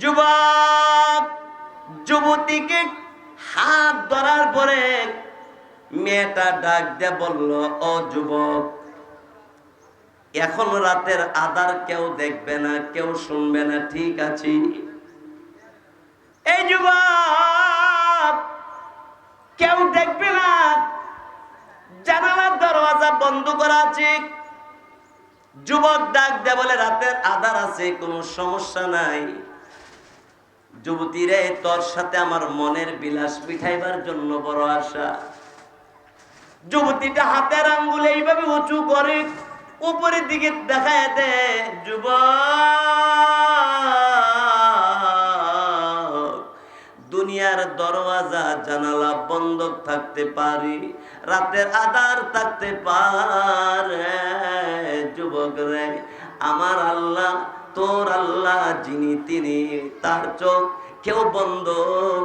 যুবক, যুবতীকে হাত ধরার পরে মেয়েটা ডাক দিয়ে বলল, ও যুবক, এখন রাতের আদার কেউ দেখবে না, কেউ শুনবে না, ঠিক আছে? এই যুবক, কেউ দেখবে না, জানালার দরওয়াজা বন্ধ করা আছে। যুবক ডাক দে বলে, রাতের আধার আছে, কোনো সমস্যা নাই। যুবতী রে তোর সাথে আমার মনের বিলাস মিঠাইবার জন্য বড় আশা। যুবতীটা হাতের আঙ্গুল এইভাবে উঁচু করে উপরের দিকে দেখায় দে, যুবক, দুনিয়ার দরওয়াজা, জানালা বন্ধ থাকতে পারি, রাতের আধার থাকতে পারে। যুবক রে, আমার আল্লাহ তোর আল্লাহ যিনি তিনি, তার চোখ কেউ বন্ধ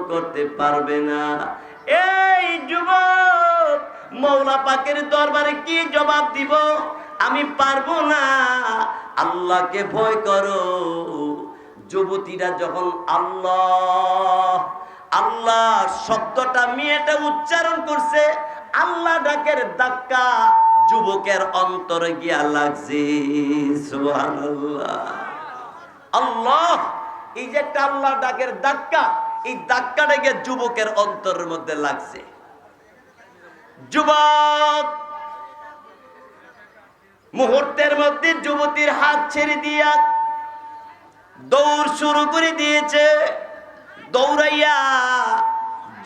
করতে পারবে না। এই যুবক, মৌলা পাকের দরবারে কি জবাব দিব? আমি পারব না। আল্লাহকে ভয় করো। যুবতীরা যখন আল্লাহ আল্লাহ শব্দটা মেয়েটা উচ্চারণ করছে, আল্লাহ ডাকের ধাক্কা যুবকের অন্তরে গিয়া লাগছে। সুবহানাল্লাহ। এই যে একটা আল্লাহ ডাকের ধাক্কা, এই ধাক্কাটা গিয়ে যুবকের অন্তরের মধ্যে লাগছে। যুবক, মুহূর্তের মধ্যে যুবতীর হাত ছেড়ে দিয়া দৌড় শুরু করে দিয়েছে। দৌড়াইয়া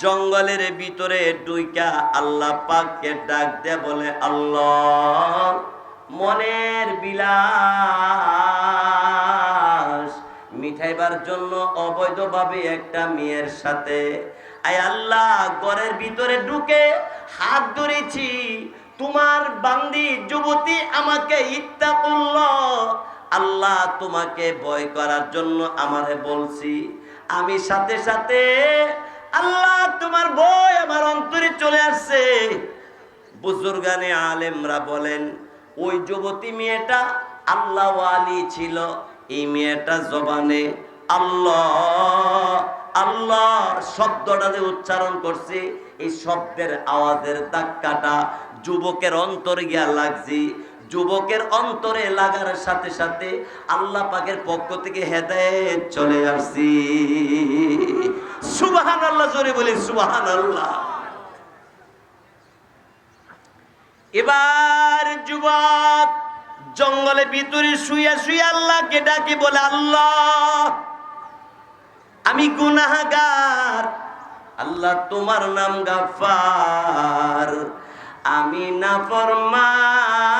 জঙ্গলের ভিতরে ডুইকা আল্লাহ পাককে ডাক দে বলে, আল্লাহ, মনের বিলাস মিঠাইবার জন্য অবৈধভাবে একটা মেয়ের সাথে। আয় আল্লাহ, ঘরের ভিতরে ঢুকে হাত ধরেছি। তোমার বান্দি যুবতী আমাকে ইত্যা করল। আল্লাহ তোমাকে ভয় করার জন্য আমারে বলছি। আমি সাথে সাথে আল্লাহ তোমার ভয় আমার অন্তরে চলে আসছে। বুজুর্গানে আলেমরা বলেন, ওই যুবতী মেয়েটা আল্লাহ আলী ছিল। এই মেয়েটা জবানে আল্লাহ আল্লাহ শব্দটা যে উচ্চারণ করছে, এই শব্দের আওয়াজের ধাক্কাটা যুবকের অন্তরে গিয়া লাগছে। যুবকের অন্তরে লাগার সাথে সাথে আল্লাহ পাকের পক্ষ থেকে হেদায়েত চলে আসছি। সুবাহান আল্লাহ জোরে বলি সুবাহান আল্লাহ এবার যুবক জঙ্গলে ভিতরে শুয়ে শুয়ে আল্লাহকে ডাকে, বলে, আল্লাহ, আমি গুনাহগার। আল্লাহ, তোমার নাম গাফার আমি না ফরমান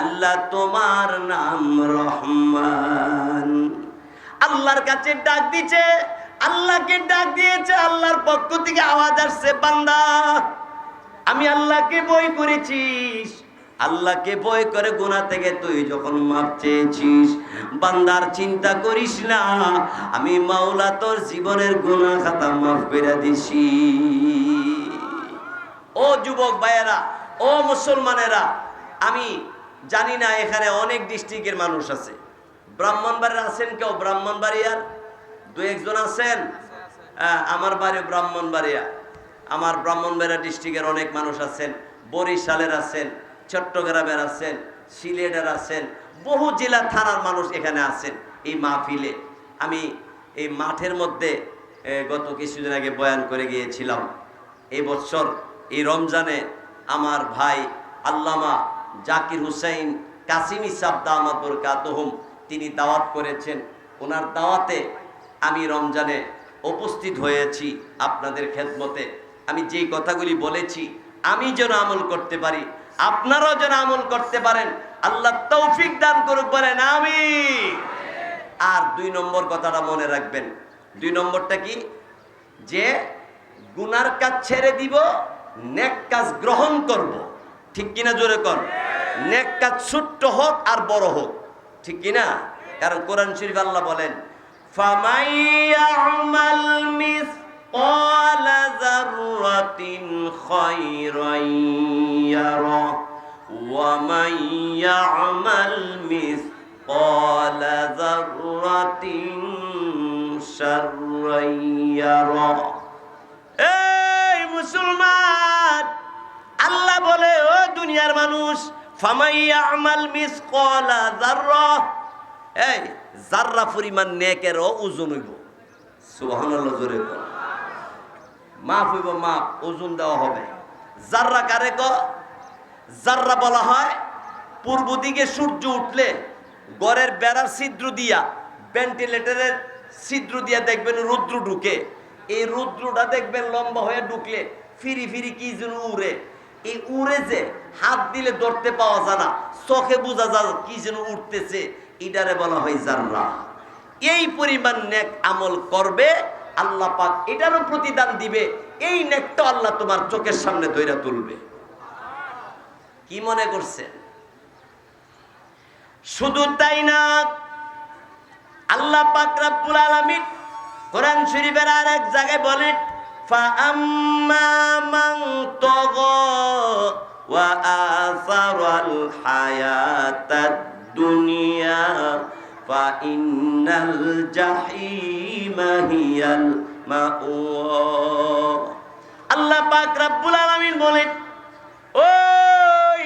আল্লাহ, তোমার নাম রহমান। আল্লাহর কাছে ডাক দিছে, আল্লাহকে ডাক দিয়েছে, আল্লাহর পক্ষ থেকে আওয়াজ আসছে, বান্দা, আমি আল্লাহকে বই করেছিস আল্লাহকে বই করে গুণা থেকে তুই যখন মাপ চেয়েছিস বান্দার চিন্তা করিস না। আমি মাওলা তোর জীবনের গুণা খাতা মাফ করে দিছি। ও যুবক ভাইয়েরা ও মুসলমানেরা আমি জানি না এখানে অনেক ডিস্ট্রিক্টের মানুষ আছে। ব্রাহ্মণবাড়ির আছেন কেউ? ব্রাহ্মণ ব্রাহ্মণবাড়িয়ার? দু একজন আছেন? হ্যাঁ, আমার বাড়ি ব্রাহ্মণবাড়িয়া। আমার ব্রাহ্মণবাড়িয়া ডিস্ট্রিক্টের অনেক মানুষ আছেন বরিশালের আছেন চট্টগ্রামের আছেন, সিলেটের আছেন, বহু জেলা থানার মানুষ এখানে আছেন এই মাহফিলে। আমি এই মাঠের মধ্যে গত কিছুদিন আগে বয়ান করে গিয়েছিলাম। এই বছর, এই রমজানে আমার ভাই আল্লামা জাকির হুসাইন কাসিমি সাবদা আমার বরকাতহুম তিনি দাওয়াত করেছেন। ওনার দাওয়াতে আমি রমজানে উপস্থিত হয়েছি আপনাদের খেদমতে। আমি যেই কথাগুলি বলেছি, আমি যেন আমল করতে পারি আপনারাও যেন আমল করতে পারেন। আল্লাহ তৌফিক দান করুক, বলেন আমি আর দুই নম্বর কথাটা মনে রাখবেন। দুই নম্বরটা কি? যে গুনার কাজ ছেড়ে দিব, নেক কাজ গ্রহণ করব। ঠিক কিনা জোরে কর নেক কাজ ছোট্ট হোক আর বড় হোক। ঠিক কিনা? কারণ কোরআন শরীফ আল্লাহ বলেন ফামাইয়া مِثْقَالَ ذَرَّةٍ خَيْرًا يَرَهُ وَمَن يَعْمَلْ مِثْقَالَ ذَرَّةٍ شرا يرى এই মুসলমান আল্লাহ বলে ও দুনিয়ার মানুষ ফামাইয়া আমাল মিসকালা যাররা এই যাররা পরিমাণ নেকেরও ওজন হইব সুবহানাল্লাহ জোরে কর মাপ হইব মাপ ওজন দেওয়া হবে। যাররা কারে ক যাররা বলা হয়, পূর্ব দিকে সূর্য উঠলে গড়ের বেড়ার ছিদ্র দিয়া ভেন্টিলেটরের ছিদ্র দিয়া দেখবেন রুদ্র ঢুকে। এই রুদ্রটা দেখবেন লম্বা হয়ে ঢুকলে ফিরি ফিরি কি যেন উড়ে। এই উড়ে যে হাত দিলে ধরতে পাওয়া যায় না, চোখে বোঝা যায় কি যেন উঠতেছে এটারে বলা হয় জাররা এই পরিমাণ নেক আমল করবে আল্লাহ পাক এটারও প্রতিদান দিবে এই নেকটা আল্লাহ তোমার চোখের সামনে ধইরা তুলবে কি মনে করছেন শুধু তাই না আল্লাহ পাক রব্বুল আলামিন কোরআন শরীফের আর এক জায়গায় বলেন فأما من طغى وآثر الحياة الدنيا فإن الجحيم هي المأوى আল্লাহ পাক রব্বুল আলামিন বলেন ওই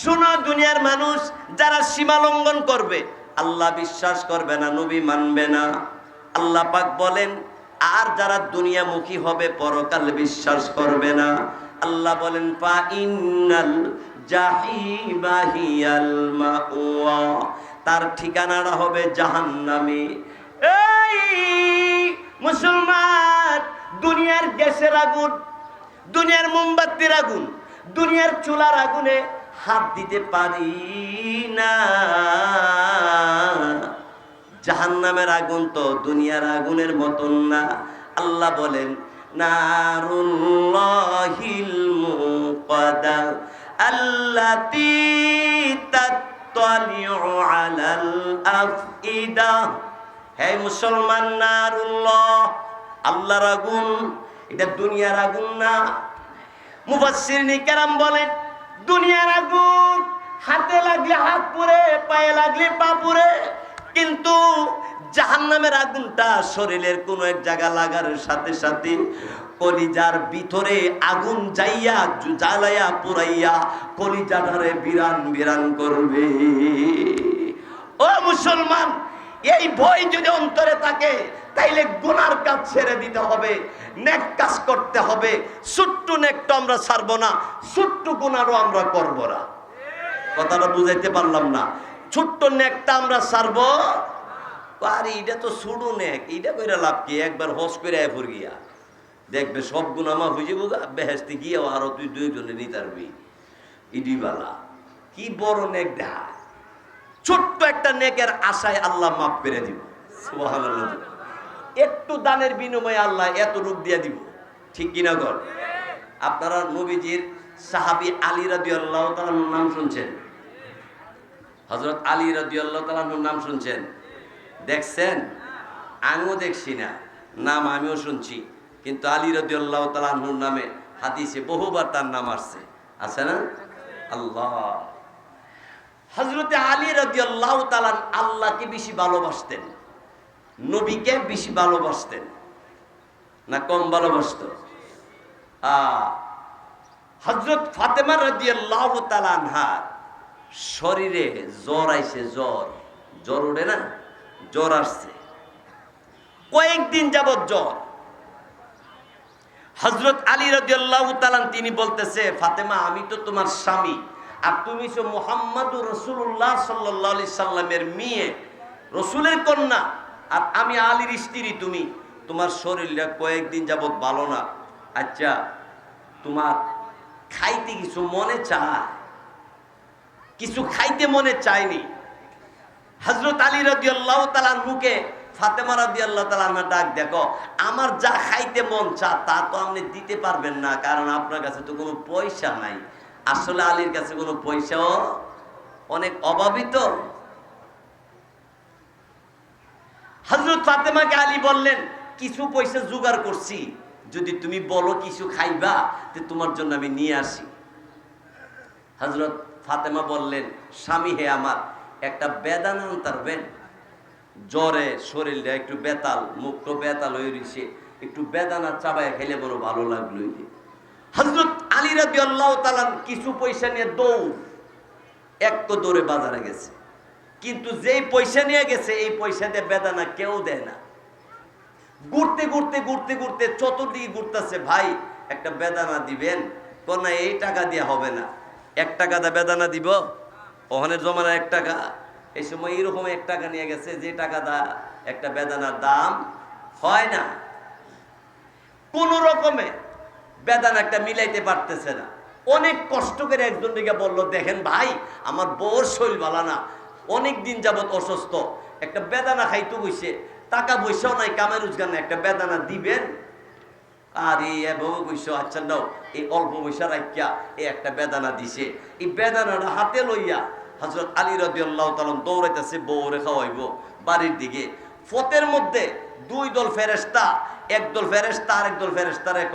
শোনো দুনিয়ার মানুষ যারা সীমা লঙ্ঘন করবে আল্লাহ বিশ্বাস করবে না নবী মানবে না আল্লাহ পাক বলেন আর যারা দুনিয়ামুখী হবে পরকাল বিশ্বাস করবে না আল্লাহ বলেন পা ইন্নাল জাহিমা হিয়াল মাওয়া তার ঠিকানাটা হবে জাহান্নামে। এই মুসলমান, দুনিয়ার গ্যাসের আগুন, দুনিয়ার মোমবাতির আগুন, দুনিয়ার চুলার আগুনে হাত দিতে পারি না। জাহান্নামের আগুন তো দুনিয়ার আগুনের মতন না। আল্লাহ বলেন, নারুল্লাহিল মুকাদা আল্লাতী তাত্তালিউ আলাল হে মুসলমান নারুল্লাহ, আল্লাহর আগুন, এটা দুনিয়ার আগুন না। মুফাসসিরিনে কেরাম বলেন, দুনিয়ার আগুন, হাতে লাগলে হাত পুড়ে, পায়ে লাগলে পা পুড়ে, কিন্তু জাহান্নামের আগুনটা শরীরের কোন এক জায়গা লাগার সাথে সাথে কলিজার ভিতরে আগুন যাইয়া জ্বালাইয়া পুরাইয়া কলিজাটারে বিরান বিরান করবে। ও মুসলমান, এই ভয় যদি অন্তরে থাকে, তাইলে গুনার কাজ ছেড়ে দিতে হবে, নেক কাজ করতে হবে। ছোট্ট নেকটা আমরা ছাড়বো না ছোট্ট গুনারও আমরা করব না। কথাটা বুঝাইতে পারলাম না। ছোট্ট নেকটা আমরা ছাড়বো আরে, এটা তো ছোট নেক, এটা কইরা লাভ কি? একবার হস করে এফর গিয়া দেখবে সব আমার হয়ে যাব বেহেস্তে গিয়ে আরও তুই দুইজনে নিতে পারবি ইডিবালা, কি বড় নেক দেখা ছোট্ট একটা নেকের আশায় আল্লাহ মাফ করে দিব। একটু দানের বিনিময়ে আল্লাহ এত রূপ দিয়ে দিব। ঠিক কিনা গর আপনারা নবীজির সাহাবি আলী রাদি আল্লাহ তালার নাম শুনছেন? হজরত আলী রাদি আল্লাহ তালার নাম শুনছেন? দেখছেন? আমিও দেখছি না। নাম আমিও শুনছি। কিন্তু আলী রাদি আল্লাহ তালাহুর নামে হাদিসে বহুবার তার নাম আসছে। আছে না? আল্লাহ। হজরতে আলী রাজি আল্লাহ তালান আল্লাহকে বেশি ভালোবাসতেন, নবীকে বেশি ভালোবাসতেন, না কম ভালোবাসত? হজরত ফাতেমা রাজি আল্লাহ তালানহার শরীরে জ্বর আইছে, জ্বর। জ্বর উঠে না? জ্বর আসছে। কয়েকদিন যাবৎ জ্বর। হজরত আলী রাজিয়াল্লাহ তালান তিনি বলতেছে, ফাতেমা, আমি তো তোমার স্বামী। আর তুমি তো মোহাম্মদুর রসুল্লাহ সাল্লাহ সাল্লামের মেয়ে, রসুলের কন্যা। আর আমি আলীর স্ত্রী তুমি। তোমার শরীরটা কয়েকদিন যাবৎ ভালো না। আচ্ছা তোমার খাইতে কিছু মনে চায়? কিছু খাইতে মনে চায়নি। হজরত আলী রদি আল্লাহ তালার মুখে ফাতেমা আল্লাহ তালার ডাক, দেখো, আমার যা খাইতে মন চা, তা তো আপনি দিতে পারবেন না, কারণ আপনার কাছে তো কোনো পয়সা নাই। আসলে আলীর কাছে কোনো পয়সাও অনেক অভাবিত হজরত ফাতেমাকে আলী বললেন, কিছু পয়সা জোগাড় করছি, যদি তুমি বলো কিছু খাইবা, তো তোমার জন্য আমি নিয়ে আসি। হজরত ফাতেমা বললেন, স্বামী হে আমার, একটা বেদানা আনতে পারবেন জ্বরে শরীরটা একটু বেতাল, মুখটা বেতাল হয়ে রয়েছে একটু বেদানা চাবায় খেলে বড় ভালো লাগল হজরত আলী রাবি আল্লাহ কিছু পয়সা নিয়ে দৌড়। এক তো দৌড়ে বাজারে গেছে। কিন্তু যেই পয়সা নিয়ে গেছে, এই পয়সা দিয়ে বেদানা কেউ দেয় না। ঘুরতে ঘুরতে ঘুরতে ঘুরতে চতুর্দিকে ঘুরতেছে, ভাই, একটা বেদানা দিবেন? না, এই টাকা দিয়ে হবে না। এক টাকা দা বেদানা দিব? ওখানে জমানা এক টাকা। এই সময় এরকম এক টাকা নিয়ে গেছে, যে টাকা দা একটা বেদানার দাম হয় না। কোন রকমে বেদানা একটা মিলাইতে পারতেছে না। অনেক কষ্ট করে একজন দিকে বলল, দেখেন ভাই, আমার বউর শৈল ভালো না। অনেক দিন যাবত অসুস্থ। একটা বেদানা খাইতে বসে, টাকা পয়সাও নাই, কামে রোজগার নাই, একটা বেদানা দিবেন? আর এই বউ কইস আচ্ছা নাও, এই অল্প পয়সা রাখিয়া এই একটা বেদানা দিছে। এই বেদানাটা হাতে লইয়া হজরত আলী রবি আল্লাহ তালন দৌড়াইতেছে, বউরে খাওয়াইব। বাড়ির দিকে। ফতের মধ্যে দুই দল ফেরেস্তা এক দল ফেরেস্তা আর এক দল ফেরেস্তা রেখ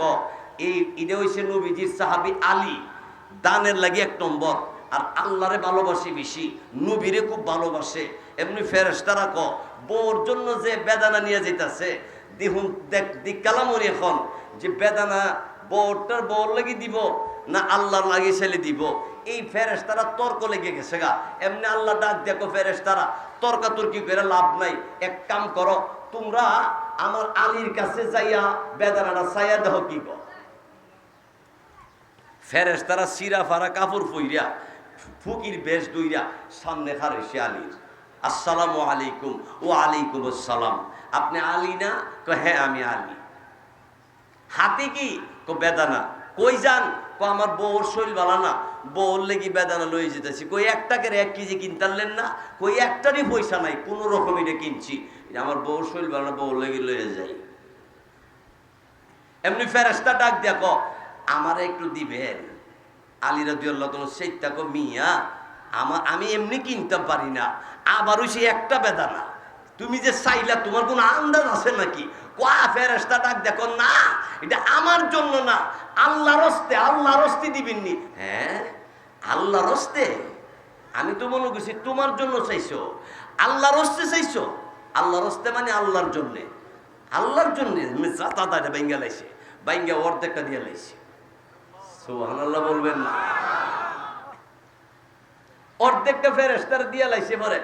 এই ইডে হইছে নবীজির সাহাবি আলী। দানের লাগি এক নম্বর। আর আল্লাহরে ভালোবাসে বেশি, নবীরে খুব ভালোবাসে। এমনি ফেরেস্তারা ক, বউর জন্য যে বেদানা নিয়ে যেতেছে দেখুন, দেখ দিকালামরি এখন, যে বেদানা বউটার বউর লাগি দিব না আল্লাহর লাগি ছেলে দিব। এই ফেরেস তারা তর্ক লেগে গেছে গা। এমনি আল্লাহ ডাক দেখো ফেরেস তারা তর্কাতর্কি করে লাভ নাই। এক কাম করো, তোমরা আমার আলীর কাছে যাইয়া বেদানাটা চাইয়া দেহ কি কর। ফেরেস তারা সিরা ফারা কাপড় ফইরা, ফুকির বেশ দুইরা, সামনে খারেছে আলীর। আসসালামু আলাইকুম ও আলাইকুম আসসালাম। আপনি আলী না? কো হ্যাঁ আমি আলী। হাতে কো? বেদানা। কই যান? আমার বউর শরীর ভালো না। বউর লেগে বেদানা লয়ে যেতেছি। কই এক টাকার এক কেজি কিনতারলেন না? কই, একটারই পয়সা নাই, কোনো রকম এটা কিনছি। আমার বউর শরীর ভালো না, বউর লেগে লয়ে যাই। এমনি ফেরেস্তা ডাক দেখো আমারে একটু দিবেন। আলী রাদিয়াল্লাহ তোমার সেইটা কো, মিয়া আমার আমি এমনি কিনতে পারি না। আবারও সে একটা বেদানা। তুমি যে চাইলা, তোমার কোনো আন্দাজ আছে নাকি? কোয়া ফেরেস্তা ডাক দেখো না, এটা আমার জন্য না। আল্লাহ রস্তে আল্লাহ রস্তে দিবেননি। হ্যাঁ? আল্লাহ রস্তে আমি তো মনে করছি তোমার জন্য চাইছো। আল্লাহ রস্তে চাইছো? আল্লাহ রস্তে মানে আল্লাহর জন্যে। আল্লাহর জন্যে? দাদা বাইঙ্গা লাইছে। বাইঙ্গা অর্ধেকটা দিয়ে লাইছে। সুবহানাল্লাহ বলবেন না। অর্ধেকটা ফেরেস্তার দিয়ে লাইছে পরে।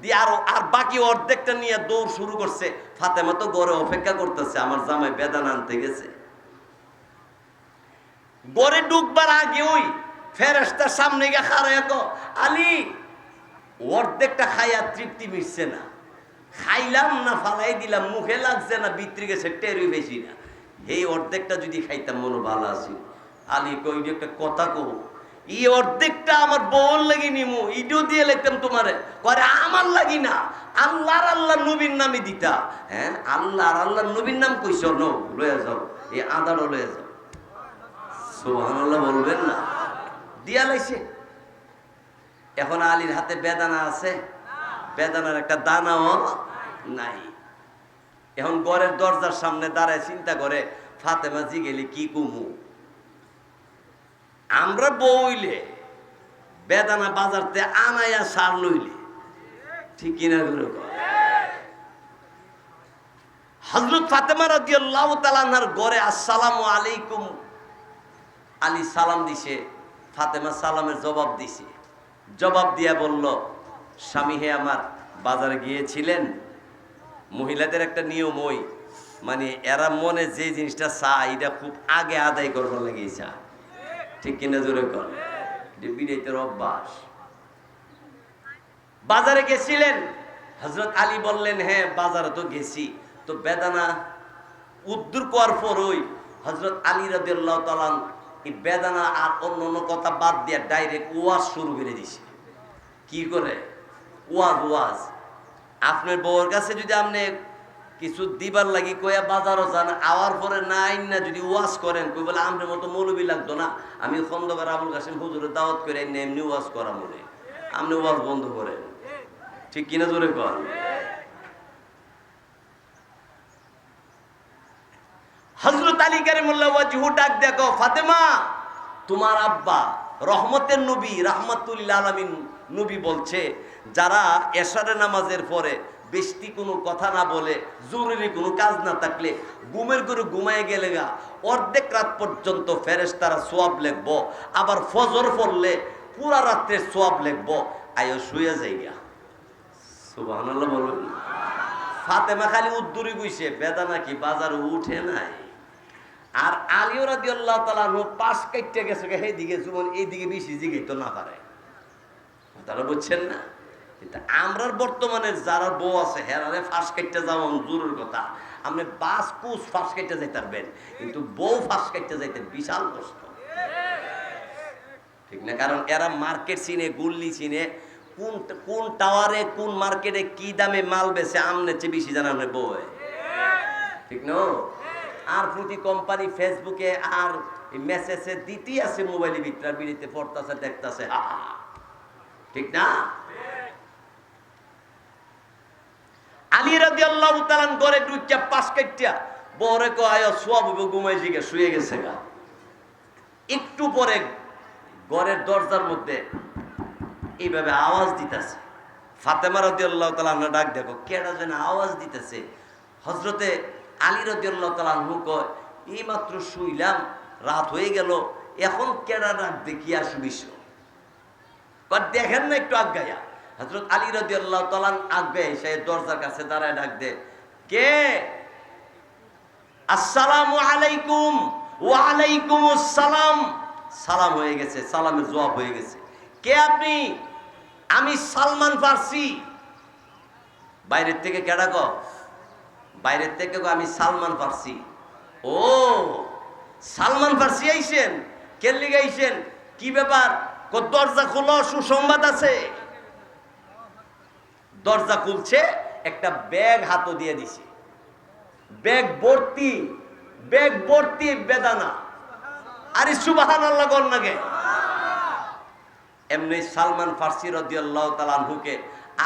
দিয়ে আরও আর বাকি অর্ধেকটা নিয়ে দৌড় শুরু করছে। ফাতেমা তো গড়ে অপেক্ষা করতেছে, আমার জামাই বেদান আনতে গেছে। গড়ে ঢুকবার আগে ওই ফেরেস্তার সামনে গিয়ে খারাই তো আলী, অর্ধেকটা খাইয়া তৃপ্তি মিটছে না। খাইলাম না, ফালাই দিলাম, মুখে লাগছে না বিত্রি গেছে, টেরই বেশি না। এই অর্ধেকটা যদি খাইতাম মনে ভালো আছি। আলী কই একটা কথা কো ই অর্ধেকটা আমার বউর লাগি নিমু, ইডিও দিয়ে লেখতাম তোমারে। করে আমার লাগি না, আল্লাহর আল্লাহ নবীর নামে দিতা। হ্যাঁ আল্লাহর আল্লাহ নবীর নাম কইছ, নো, লয়ে যাও, এই আদারও লয়ে যাও। বলবেন না। দিয়া লাইছে। এখন আলীর হাতে বেদানা আছে। বেদানার একটা দানাও নাই। এখন ঘরের দরজার সামনে দাঁড়ায় চিন্তা করে, ফাতেমা জি গেলে কি কুমু? আমরা বইলে বেদানা বাজারতে আনাইয়া সার লইলে। ঠিক কিনা করে হজরত ফাতেমা রাদিয়াল্লাহু তাআলার ঘরে, আসসালামু আলাইকুম আলী সালাম দিছে, ফাতেমা সালামের জবাব দিছে। জবাব দিয়া বলল, স্বামী হে আমার, বাজারে গিয়েছিলেন? মহিলাদের একটা নিয়ম ওই মানে এরা মনে যে জিনিসটা চায়, এটা খুব আগে আদায় করবার লাগে চায় ঠিক কিনা জোরে কর বিরাইতের অভ্যাস। বাজারে গেছিলেন? হজরত আলী বললেন হ্যাঁ বাজারে তো গেছি। তো বেদানা উদ্দুর করার পর ওই হজরত আলী রাদিয়াল্লাহু এই বেদানা আর অন্য অন্য কথা বাদ দিয়ে ডাইরেক্ট ওয়াজ শুরু করে দিছে। কি করে? ওয়াজ ওয়াজ। আপনার বউর কাছে যদি আপনি কিছু দিবার লাগি কয়া বাজারও যান, আওয়ার পরে না আইন না যদি ওয়াজ করেন, কই বলে আমার মতো মৌলবি লাগতো না। আমি খন্দকার আবুল কাসিম হুজুরের দাওয়াত করে এমনি ওয়াজ করা মনে আপনি ওয়াজ বন্ধ করেন। ঠিক কিনা জোরে কর হজরত আলী কারিমুল্লাহ ওয়াজহু ডাক দেখো, ফাতেমা, তোমার আব্বা, রহমতের নবী রাহমাতুল্লাহ আলামিন নবী বলছে, যারা এশারে নামাজের পরে বেশি কোনো কথা না বলে, জরুরি কোনো কাজ না থাকলে ঘুমের করে ঘুমায় গেলে গা, অর্ধেক রাত পর্যন্ত ফেরেস তারা সোয়াব লিখব, আবার ফজর পড়লে পুরা রাত্রে সোয়াব লিখব, আয়ো শুয়ে যাই গা। সুবাহ বলবেন ফাতেমা খালি উদ্দুরি গুইছে বেদা নাকি বাজারে উঠে নাই। আর আলিও রাদি আল্লাহ তালা পাশ কাটতে গেছে সেইদিকে জীবন এইদিকে বেশি জিগে তো না পারে। তারা বুঝছেন না? কিন্তু আমরার বর্তমানে যারা বউ আছে হেরারে ফাঁস কাটতে যাওয়া জরুর কথা। আপনি বাস কুস ফাঁস কাটতে যাইতে পারবেন, কিন্তু বউ ফাঁস কাটতে যাইতে বিশাল কষ্ট। ঠিক না? কারণ এরা মার্কেট চিনে, গুল্লি চিনে, কোন কোন টাওয়ারে, কোন মার্কেটে কি দামে মাল বেছে আমনে চেয়ে বেশি জানান বউ ঠিক না? আর প্রতি কোম্পানি ফেসবুকে আর মেসেজে দিতেই আছে মোবাইলে বিত্রার বিড়িতে পড়তাছে দেখতাছে। ঠিক না? আলী রাজি আল্লাহ তালান ঘরে পাশ কাটিয়া বরে কো আয় সব ঘুমাই জিগে শুয়ে গেছে গা। একটু পরে ঘরের দরজার মধ্যে এইভাবে আওয়াজ দিতেছে। ফাতেমা রদি আল্লাহ তালা ডাক দেখো কেডা যেন আওয়াজ দিতেছে। হজরতে আলী রদি আল্লাহ তালা কয়, এই মাত্র শুইলাম, রাত হয়ে গেল, এখন কেডা ডাক দেখি আসবিস দেখেন না একটু আজ্ঞায়া হজরত আলী রদি আল্লাহ তালান আজ্ঞায় সে দরজার কাছে দাঁড়ায় ডাক দে কে? আসসালামু আলাইকুম ওয়ালাইকুম আসসালাম সালাম হয়ে গেছে, সালামের জবাব হয়ে গেছে। কে আপনি? আমি সালমান ফার্সি। বাইরের থেকে কেডা গো? বাইরের থেকে আমি সালমান ফার্সি। ও, সালমান ফার্সি আইছেন? কেল্লি গাইছেন কি ব্যাপার? দরজা খোলো, সুসংবাদ আছে? দরজা খুলছে, একটা ব্যাগ হাতও দিয়ে দিছে। ব্যাগ ভর্তি ব্যাগ ভর্তি বেদানা। আরে সুবাহান আল্লাহ গন্নাকে এমনি সালমান ফার্সি রদিয়াল্লাহ তালানহুকে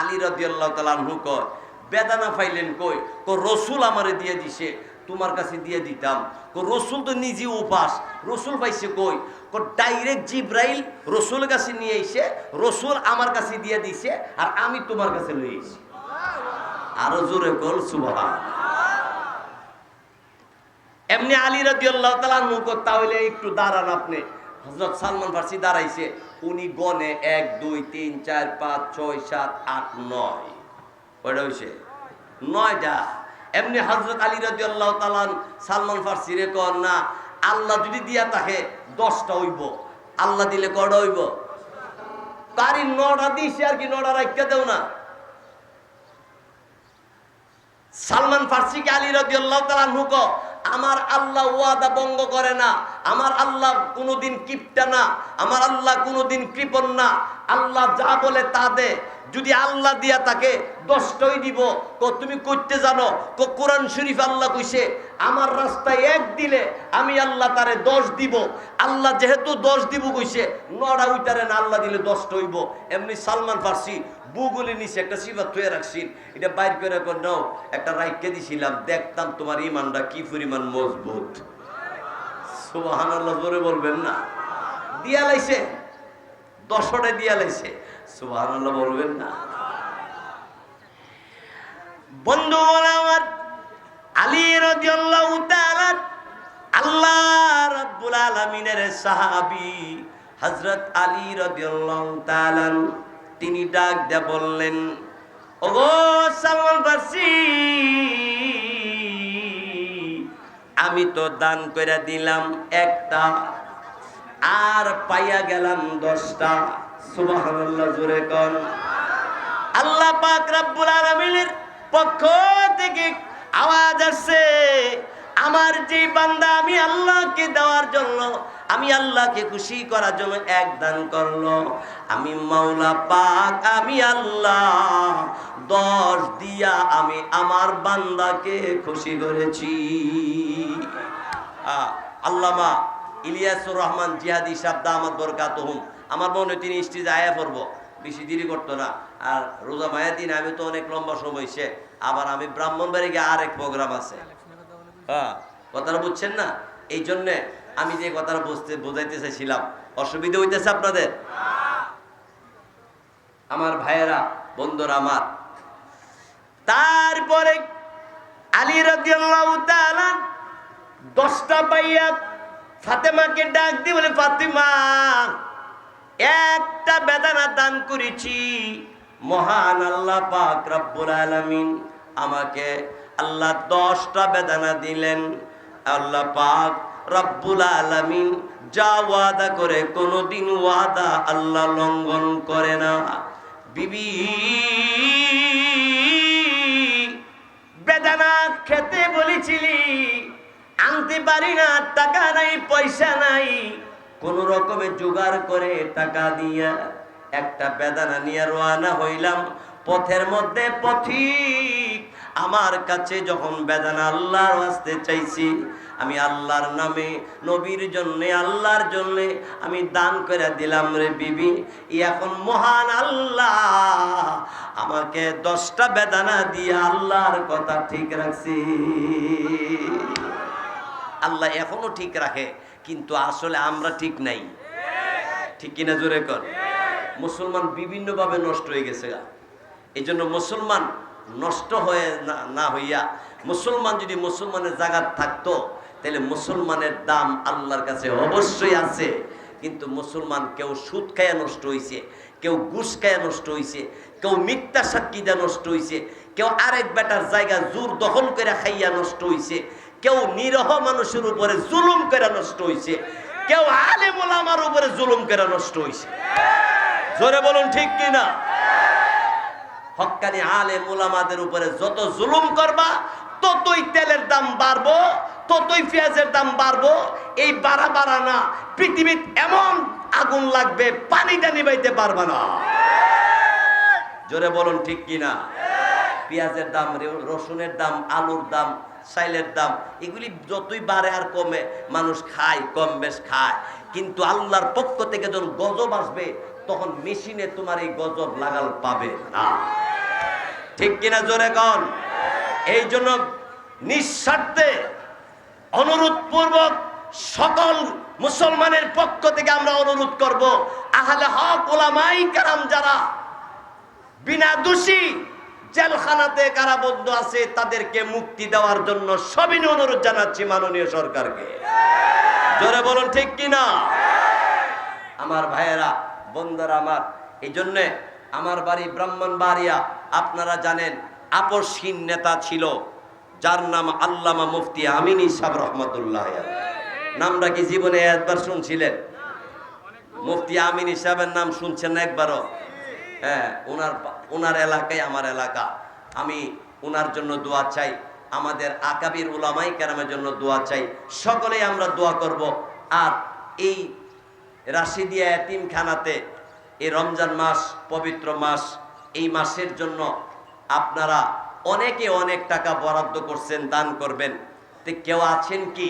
আলী রদিয়াল্লাহ তালানহু কয় বেদানা ফাইলেন কই? কো রসুল আমারে দিয়ে দিছে, তোমার কাছে দিয়ে দিতাম। কো রসুল তো নিজে উপাস, রসুল পাইছে কই? কো ডাইরেক্ট জিব্রাইল রসুল কাছে নিয়ে এসে রসুল আমার কাছে দিয়ে দিছে, আর আমি তোমার কাছে লই এসেছি আরও জোরে কল সুবহান। এমনি আলী রাদিয়াল্লাহু তাআলা মুখ তাহলে একটু দাঁড়ান আপনি। হযরত সালমান ফার্সি দাঁড়াইছে, উনি গনে এক, দুই, তিন, চার, পাঁচ, ছয়, সাত, আট, নয়। কয়টা হয়েছে নয়টা। এমনি হজরত আলী রাজি আল্লাহ তালান সালমান ফার্সি রে কর না, আল্লাহ যদি দিয়া থাকে দশটা হইব, আল্লাহ দিলে কয়টা হইব? তারি নটা দিছে আর কি নটা রাখতে দেও না। সালমান ফার্সিকে আলী রাজি আল্লাহ তালান হুক আমার আল্লাহ ওয়াদা ভঙ্গ করে না। আমার আল্লাহ কোনোদিন কিপটা না। আমার আল্লাহ কোনোদিন কৃপণ না। আল্লাহ যা বলে তা দে। যদি আল্লাহ দিয়া তাকে দশটাই দিব, ক তুমি করতে জানো, ক কোরআন শরীফ আল্লাহ কইছে, আমার রাস্তায় এক দিলে আমি আল্লাহ তারে দশ দিব। আল্লাহ যেহেতু দশ দিব কইছে নড়া উইতারে না আল্লাহ দিলে দশটা হইব। এমনি সালমান ফার্সি বুগুলি নিচে একটা সিফাত থয়ে রাখছি। এটা বাইর করে কর নাও, একটা রাইকে দিছিলাম, দেখতাম তোমার ইমানটা কি পরিমাণ মজবুত। সুবাহান জোরে বলবেন না। দিয়া লাইছে। দশটা দিয়া লাইছে। সুবাহান বলবেন না। বন্ধু আমার, আলী রাদিয়াল্লাহু তাআলা, আল্লাহ রাব্বুল আলামিনের সাহাবী, হযরত আলী রাদিয়াল্লাহু তাআলা তিনি ডাক দিয়ে বললেন, ওগো ফার্সি, আমি তো দান করে দিলাম একটা, আর পাইয়া গেলাম দশটা। সুবহানাল্লাহ, জোরে কন। আল্লাহ পাক রব্বুল আলামিনের পক্ষ থেকে আওয়াজ আসছে, আমার যে বান্দা আমি আল্লাহকে দেওয়ার জন্য আমি আল্লাহকে খুশি করার জন্য এক দান করল। আমি মাওলা পাক, আমি আল্লাহ, দশ দিয়া আমি আমার বান্দাকে খুশি করেছি। আল্লামা ইলিয়াসুর রহমান জিহাদি সাহেব, দামাত বরকাত আমার মনে তিনি স্টেজে আয়া পড়ব। বেশি দেরি করতো না। আর রোজা মায়া দিন, আমি তো অনেক লম্বা সময় সে। আবার আমি ব্রাহ্মণবাড়ি গিয়ে আরেক প্রোগ্রাম আছে। হ্যাঁ কথাটা বুঝছেন না? এই জন্যে আমি যে কথাটা বুঝতে, বোঝাইতে চাইছিলাম, অসুবিধা হইতেছে আপনাদের? আমার ভাইয়েরা, বন্ধুরা আমার, তারপরে আলী রাদিয়াল্লাহু তাআলা দশটা পাইয়া ফাতেমাকে ডাক দিয়ে বলে, ফাতেমা, একটা বেদানা দান করেছি। মহান আল্লাহ পাক রব্বুল আলামিন আমাকে আল্লাহ দশটা বেদানা দিলেন। আল্লাহ পাক রব্বুল আলামিন যা ওয়াদা করে কোনোদিন ওয়াদা আল্লাহ লঙ্ঘন করে না। বিবি, বেদানা খেতে বলেছিলি, আনতে পারি না, টাকা নাই, পয়সা নাই। কোন রকমে জোগাড় করে টাকা দিয়া একটা বেদানা নিয়ে রওনা হইলাম। পথের মধ্যে পথিক আমার কাছে যখন বেদানা আল্লাহর আসতে চাইছি, আমি আল্লাহর নামে, নবীর জন্য, আল্লাহর জন্য আমি দান করে দিলাম রে বিবি। এখন মহান আল্লাহ, আমাকে দশটা বেদানা দিয়ে আল্লাহর কথা ঠিক রাখছি। আল্লাহ এখনও ঠিক রাখে, কিন্তু আসলে আমরা ঠিক নাই। ঠিক কিনা জোরে কর? মুসলমান বিভিন্নভাবে নষ্ট হয়ে গেছে এই জন্য মুসলমান নষ্ট হয়ে না হইয়া মুসলমান যদি মুসলমানের জায়গা থাকতো, তাহলে মুসলমানের দাম আল্লাহর কাছে অবশ্যই আছে। কিন্তু মুসলমান কেউ সুদ খায়া নষ্ট হইছে, কেউ ঘুষ খায়া নষ্ট হইছে, কেউ মিথ্যা সাক্ষী দিয়া নষ্ট হইছে, কেউ আরেক বেটার জায়গা জোর দখল করে খাইয়া নষ্ট হইছে, কেউ নিরহ মানুষের উপরে জুলুম করে নষ্ট হইছে, কেউ আলেমুল আমার উপরে জুলুম করে নষ্ট হইছে। জোরে বলুন ঠিক কিনা? হক্কানি আলে মুলামাদের উপরে যত জুলুম করবা, ততই তেলের দাম বাড়বো, ততই পেঁয়াজের দাম বাড়বো। এই বাড়া বাড়া না, পৃথিবীর এমন আগুন লাগবে, পানিটা নিবাইতে পারবা না। জোরে বলুন ঠিক কিনা পেঁয়াজের দাম রসুনের দাম, আলুর দাম সাইলের দাম, এগুলি যতই বাড়ে আর কমে, মানুষ খায়, কম বেশ খায়। কিন্তু আল্লাহর পক্ষ থেকে যখন গজব আসবে, তখন মেশিনে তোমার এই গজব লাগাল পাবে না। ঠিক কিনা জোরে কন? এই জন্য নিঃস্বার্থে অনুরোধ পূর্বক সকল মুসলমানের পক্ষ থেকে আমরা অনুরোধ করব, আহলে হক ওলামাই কারাম যারা বিনা দোষী জেলখানাতে কারাবদ্ধ আছে, তাদেরকে মুক্তি দেওয়ার জন্য সবিনী অনুরোধ জানাচ্ছি মাননীয় সরকারকে। জোরে বলুন, ঠিক কিনা? আমার ভাইয়েরা, বন্ধুরা আমার এই জন্যে আমার বাড়ি ব্রাহ্মণবাড়িয়া, আপনারা জানেন, আপসহীন নেতা ছিল, যার নাম আল্লামা মুফতি আমিনী সাহ রহমতুল্লাহ নামটা কি জীবনে একবার শুনছিলেন? মুফতি আমিন সাহেবের নাম শুনছেন একবারও? হ্যাঁ ওনার ওনার এলাকায় আমার এলাকা। আমি ওনার জন্য দোয়া চাই, আমাদের আকাবির উলামাই কেরামের জন্য দোয়া চাই। সকলেই আমরা দোয়া করব। আর এই রাশিদিয়া এতিমখানাতে এই রমজান মাস, পবিত্র মাস, এই মাসের জন্য আপনারা অনেকে অনেক টাকা বরাদ্দ করছেন, দান করবেন। তো কেউ আছেন কি?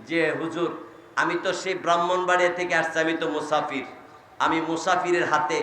যে, হুজুর, আমি তো সেই ব্রাহ্মণবাড়িয়া থেকে আসছি, আমি তো মুসাফির। আমি মুসাফিরের হাতে